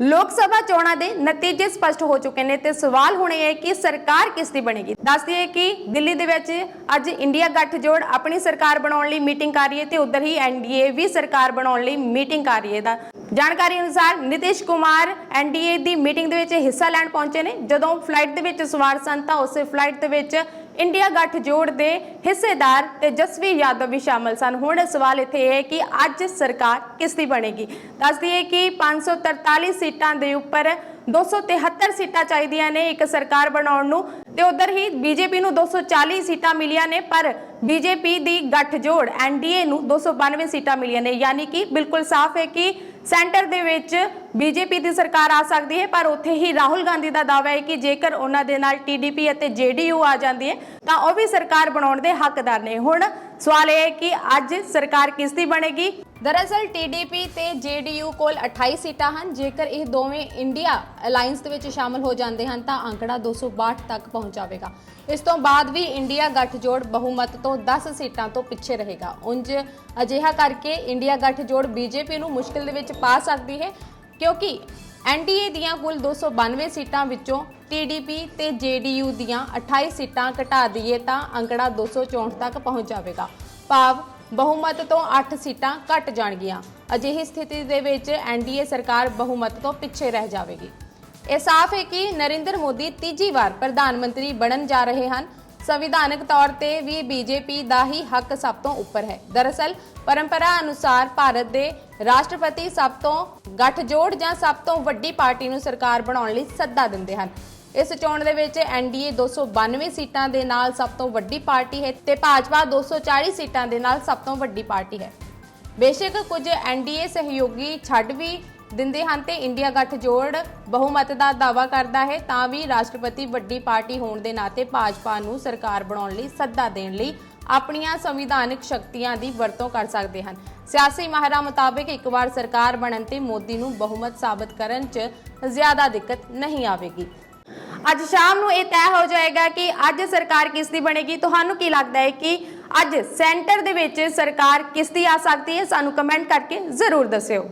ਲੋਕ ਸਭਾ ਚੋਣਾਂ ਦੇ ਨਤੀਜੇ ਸਪਸ਼ਟ ਹੋ ਚੁੱਕੇ ਨੇ ਤੇ ਸਵਾਲ ਹੁਣ ਇਹ ਹੈ ਕਿ ਸਰਕਾਰ ਕਿਸ ਦੀ ਬਣੇਗੀ? ਦੱਸਦੀ ਹੈ ਕਿ ਦਿੱਲੀ ਦੇ ਵਿੱਚ ਅੱਜ ਇੰਡੀਆ ਗੱਠਜੋੜ ਆਪਣੀ ਸਰਕਾਰ ਬਣਾਉਣ ਲਈ ਮੀਟਿੰਗ ਕਰ ਰਹੀ ਹੈ ਤੇ ਉਧਰ ਹੀ ਐਨਡੀਏ ਵੀ ਸਰਕਾਰ ਬਣਾਉਣ ਲਈ ਮੀਟਿੰਗ ਕਰ ਰਹੀ ਹੈ। ਦਾ ਜਾਣਕਾਰੀ ਅਨੁਸਾਰ ਨਿਤਿਸ਼ ਕੁਮਾਰ ਐਨਡੀਏ ਦੀ ਮੀਟਿੰਗ ਦੇ ਵਿੱਚ ਹਿੱਸਾ ਲੈਣ ਪਹੁੰਚੇ ਨੇ। ਜਦੋਂ ਫਲਾਈਟ ਦੇ ਵਿੱਚ ਸਵਾਰ ਸਨ ਤਾਂ ਉਸੇ ਫਲਾਈਟ ਦੇ ਵਿੱਚ ਇੰਡੀਆ ਗੱਠਜੋੜ ਦੇ ਹਿੱਸੇਦਾਰ ਤੇਜਸਵੀ ਯਾਦਵ ਵੀ ਸ਼ਾਮਲ ਸਨ। ਹੁਣ ਸਵਾਲ ਇੱਥੇ ਇਹ ਹੈ ਕਿ ਅੱਜ ਸਰਕਾਰ ਕਿਸ ਦੀ ਬਣੇਗੀ? ਦੱਸਦੀ ਹੈ ਕਿ 543 ਸੀਟਾਂ ਦੇ ਉੱਪਰ 273 ਸੀਟਾਂ ਚਾਹੀਦੀਆਂ ਨੇ ਇੱਕ ਸਰਕਾਰ ਬਣਾਉਣ ਨੂੰ ਤੇ ਉਧਰ ਹੀ ਬੀਜੇਪੀ ਨੂੰ 240 ਸੀਟਾਂ ਮਿਲੀਆਂ ਨੇ, ਪਰ ਬੀਜੇਪੀ ਦੀ ਗੱਠਜੋੜ ਐਨਡੀਏ ਨੂੰ 292 ਸੀਟਾਂ ਮਿਲੀਆਂ ਨੇ। ਯਾਨੀ ਕਿ ਬਿਲਕੁਲ ਸਾਫ਼ ਹੈ ਕਿ ਸੈਂਟਰ ਦੇ ਵਿੱਚ ਬੀਜੇਪੀ ਦੀ ਸਰਕਾਰ ਆ ਸਕਦੀ ਹੈ, ਪਰ ਉੱਥੇ ਹੀ ਰਾਹੁਲ ਗਾਂਧੀ ਦਾ ਦਾਅਵਾ ਹੈ ਕਿ ਜੇਕਰ ਉਹਨਾਂ ਦੇ ਨਾਲ ਟੀਡੀਪੀ ਅਤੇ ਜੇਡੀਯੂ ਆ ਜਾਂਦੀ ਹੈ, ਤਾਂ ਉਹ ਵੀ ਸਰਕਾਰ ਬਣਾਉਣ ਦੇ ਹੱਕਦਾਰ ਨੇ। ਹੁਣ ਸਵਾਲ ਇਹ ਹੈ ਕਿ ਅੱਜ ਸਰਕਾਰ ਕਿਸ ਦੀ ਬਣੇਗੀ? ਦਰਅਸਲ ਟੀਡੀਪੀ ਤੇ ਜੇਡੀਯੂ ਕੋਲ 28 ਸੀਟਾਂ ਹਨ। ਜੇਕਰ ਇਹ ਦੋਵੇਂ ਇੰਡੀਆ ਅਲਾਈਅੰਸ ਦੇ ਵਿੱਚ ਸ਼ਾਮਲ ਹੋ ਜਾਂਦੇ ਹਨ, ਤਾਂ ਅੰਕੜਾ 262 ਤੱਕ ਪਹੁੰਚ ਜਾਵੇਗਾ। ਇਸ ਤੋਂ ਬਾਅਦ ਵੀ ਇੰਡੀਆ ਗੱਠਜੋੜ ਬਹੁਮਤ ਤੋਂ 10 ਸੀਟਾਂ ਤੋਂ ਪਿੱਛੇ ਰਹੇਗਾ। ਉਂਝ ਅਜਿਹਾ ਕਰਕੇ ਇੰਡੀਆ ਗੱਠਜੋੜ ਬੀਜੇਪੀ ਨੂੰ ਮੁਸ਼ਕਿਲ ਦੇ ਵਿੱਚ ਪਾ ਸਕਦੀ ਹੈ। ਕਿਉਂਕਿ ਐਨਡੀਏ ਦੀਆਂ ਕੁੱਲ 292 ਸੀਟਾਂ ਵਿੱਚੋਂ ਟੀਡੀਪੀ ਤੇ ਜੇਡੀਯੂ ਦੀਆਂ 28 ਸੀਟਾਂ ਘਟਾ ਦਈਏ ਤਾਂ ਅੰਕੜਾ 264 ਤੱਕ ਪਹੁੰਚ ਜਾਵੇਗਾ। ਭਾਵ ਬਹੁਮਤ ਤੋਂ 8 ਸੀਟਾਂ ਘਟ ਜਾਣਗੀਆਂ। ਅਜਿਹੀ ਸਥਿਤੀ ਦੇ ਵਿੱਚ ਐਨਡੀਏ ਸਰਕਾਰ ਬਹੁਮਤ ਤੋਂ ਪਿੱਛੇ ਰਹਿ ਜਾਵੇਗੀ। ਇਹ ਸਾਫ਼ ਹੈ ਕਿ ਨਰਿੰਦਰ ਮੋਦੀ ਤੀਜੀ ਵਾਰ ਪ੍ਰਧਾਨ ਮੰਤਰੀ ਬਣਨ ਜਾ ਰਹੇ ਹਨ। ਸੰਵਿਧਾਨਕ ਤੌਰ ਤੇ ਵੀ ਬੀਜੇਪੀ ਦਾ ਹੀ ਹੱਕ ਸਭ ਤੋਂ ਉੱਪਰ ਹੈ। ਦਰਅਸਲ, ਪਰੰਪਰਾ ਅਨੁਸਾਰ ਭਾਰਤ ਦੇ ਰਾਸ਼ਟਰਪਤੀ ਸਭ ਤੋਂ ਗੱਠਜੋੜ ਜਾਂ ਸਭ ਤੋਂ ਵੱਡੀ ਪਾਰਟੀ ਨੂੰ ਸਰਕਾਰ ਬਣਾਉਣ ਲਈ ਸੱਦਾ ਦਿੰਦੇ ਹਨ। ਇਸ ਚੋਣ ਦੇ ਵਿੱਚ ਐਨਡੀਏ 292 ਸੀਟਾਂ ਦੇ ਨਾਲ ਸਭ ਤੋਂ ਵੱਡੀ ਪਾਰਟੀ ਹੈ ਤੇ ਭਾਜਪਾ 240 ਸੀਟਾਂ ਦੇ ਨਾਲ ਸਭ ਤੋਂ ਵੱਡੀ ਪਾਰਟੀ ਹੈ। ਬੇਸ਼ੱਕ ਕੁਝ ਐਨਡੀਏ ਸਹਿਯੋਗੀ ਛੱਡ ਵੀ ਦਿੰਦੇ ਹਨ ਤੇ ਇੰਡੀਆ ਗੱਠਜੋੜ ਬਹੁਮਤ ਦਾ ਦਾਵਾ ਕਰਦਾ ਹੈ, ਤਾਂ ਵੀ ਰਾਸ਼ਟਰਪਤੀ ਵੱਡੀ ਪਾਰਟੀ ਹੋਣ ਦੇ ਨਾਤੇ ਭਾਜਪਾ ਨੂੰ ਸਰਕਾਰ ਬਣਾਉਣ ਲਈ ਸੱਦਾ ਦੇਣ ਲਈ ਆਪਣੀਆਂ ਸੰਵਿਧਾਨਕ ਸ਼ਕਤੀਆਂ ਦੀ ਵਰਤੋਂ ਕਰ ਸਕਦੇ ਹਨ। ਸਿਆਸੀ ਮਾਹਰਾਂ ਮੁਤਾਬਕ ਇੱਕ ਵਾਰ ਸਰਕਾਰ ਬਣਨ ਤੇ ਮੋਦੀ ਨੂੰ ਬਹੁਮਤ ਸਾਬਤ ਕਰਨ 'ਚ ਜ਼ਿਆਦਾ ਦਿੱਕਤ ਨਹੀਂ ਆਵੇਗੀ। ਅੱਜ ਸ਼ਾਮ ਨੂੰ ਇਹ ਤੈਅ ਹੋ ਜਾਏਗਾ ਕਿ ਅੱਜ ਸਰਕਾਰ ਕਿਸ ਦੀ ਬਣੇਗੀ। ਤੁਹਾਨੂੰ ਕੀ ਲੱਗਦਾ ਹੈ ਕਿ ਅੱਜ ਸੈਂਟਰ ਦੇ ਵਿੱਚ ਸਰਕਾਰ ਕਿਸ ਦੀ ਆ ਸਕਦੀ ਹੈ? ਸਾਨੂੰ ਕਮੈਂਟ ਕਰਕੇ ਜ਼ਰੂਰ ਦੱਸਿਓ।